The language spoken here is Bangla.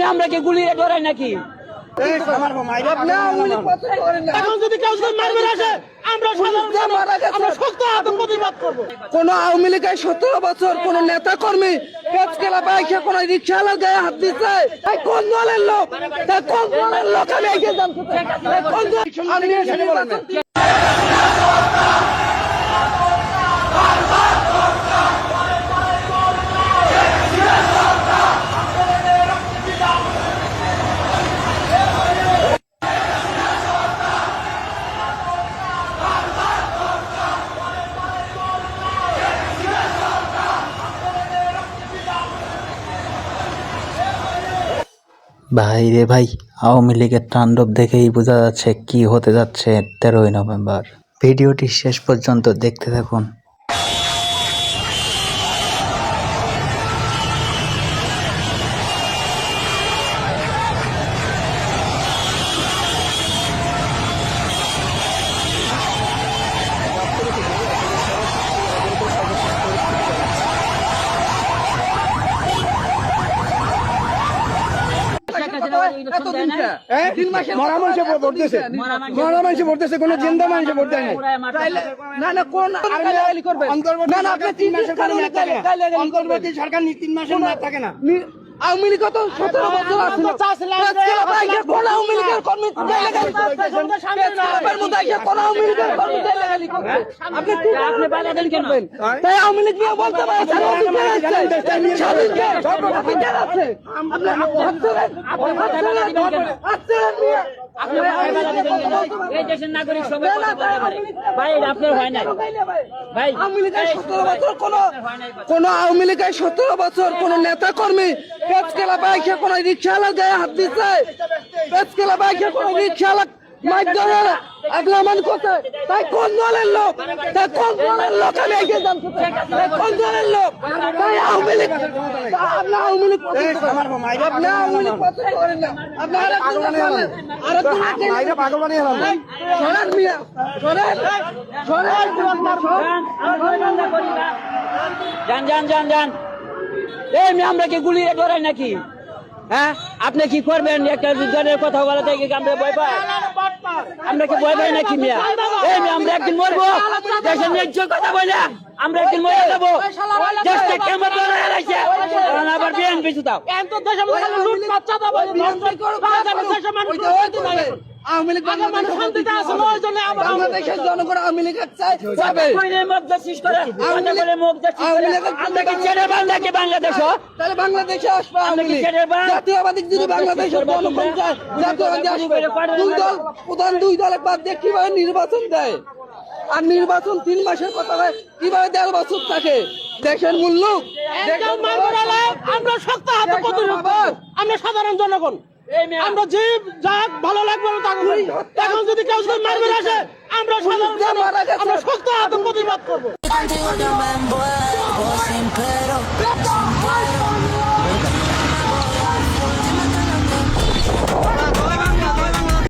মেয়ে আমরা কি গুলি ডরাই নাকি আপনি। এখন যদি কেউ আসে আমরা সাধারণ যে মারা গেছে। আমরা শক্ত হাতে প্রতিবাদ করব কোন আওয়ামী লীগের সতেরো বছর কোন নেতা কর্মী পেঁচ কেলা বাইকে কোন রিক্সাওয়ালার গায়ে হাত দিচ্ছে তাই কোন দলের লোক তাই কোন দলের লোক আমি এগিয়ে জানতে চাই কোন দল- ভাই রে ভাই, আওয়ামী লীগের তাণ্ডব দেখেই বোঝা যাচ্ছে কি হতে যাচ্ছে তেরোই নভেম্বর। ভিডিওটি শেষ পর্যন্ত দেখতে থাকুন। মরা মানুষে ভোট দিয়েছে মরা মানুষে ভোট দিয়েছে কোনো জিন্দা মানুষে ভোট দেয় না না কোন না না আপনি তিন মাসের কারণে। অন্তর্বর্তী সরকার তিন মাসের না থাকে না আওয়ামী লীগ তো সতেরো বছর আওয়ামী লীগের কর্মী কোন আওয়ামী লীগের কর্মী গালাগালি করছে? আপনি আপনি গালাগালি করবেন? তাই? আওয়ামী লীগ নিয়ে বলতে নাগরিক সবাই ভাই আপনার হয় নাই। ভাই আওয়ামী লীগের সতেরো বছর কোন কোন? আওয়ামী লীগের সতেরো বছর কোন নেতা কর্মী পেঁচকেলা বাইকে কোন রিক্সাওয়ালার গায়ে হাত দিচ্ছে পেঁচকেলা বাইকে কোন রিক্সাওয়ালা মাইক ধরে আগলামান করছে তাই কোন দলের লোক? তাই কোন দলের লোক আমি জানতে তাই কোন দলের লোক? তাই আওয়ামী লীগ। আপনি আওয়ামী লীগ আপনি আওয়ামী লীগ পছন্দ করেন না। আপনি মাইরে পাগল বানিয়ে সরেন মিয়া সরেন সরেন যান যান যান যান। এই মেয়ে আমরা কি গুলি ডরাই নাকি? হ্যাঁ? আপনি কি করবেন? একটা জনের কথা বলা থেকে কি আমরা ভয় পাই? আমরা কি ভয় পাই নাকি মিয়া? এই মেয়ে আমরা একদিন মরবো। দেশের ন্যায্য কথা বলে আমরা একদিন মরে যাব। দেশটা কেমন হয়েছে আবার বিএনপি দাও এত দেশে মানুষ লুট বাচ্চা দাও বিএনপি করবে, দেশে মানুষ। আওয়ামী লীগ মানুষ শান্তিতে আছে ওই জন্য আমরা- বাংলাদেশের জনগণ আওয়ামী লীগ চাই যাবে। কইলে মুখ করে কথা বলে মুখ দেশিস করে আমরা কি ছেড়ে বাংলা বাংলাদেশ? তাহলে বাংলাদেশে আসবে আওয়ামী লীগ। জাতীয়বাদী যদি বাংলাদেশের জনগণ চায় জাতীয়বাদী আসবে। দুই দল প্রধান দুই দলের বাদ দিয়ে কীভাবে নির্বাচন দেয়? আর নির্বাচন তিন মাসের কথা হয় কীভাবে দেড় বছর থাকে? দেশের মূল্য আমরা শক্ত হাতে আমরা সাধারণ জনগণ। আমরা যে যা ভালো লাগবে তা। এখন যদি কেউ যদি মারবে আসে আমরা সাধারণ। আমরা শক্ত হাতে প্রতিবাদ করব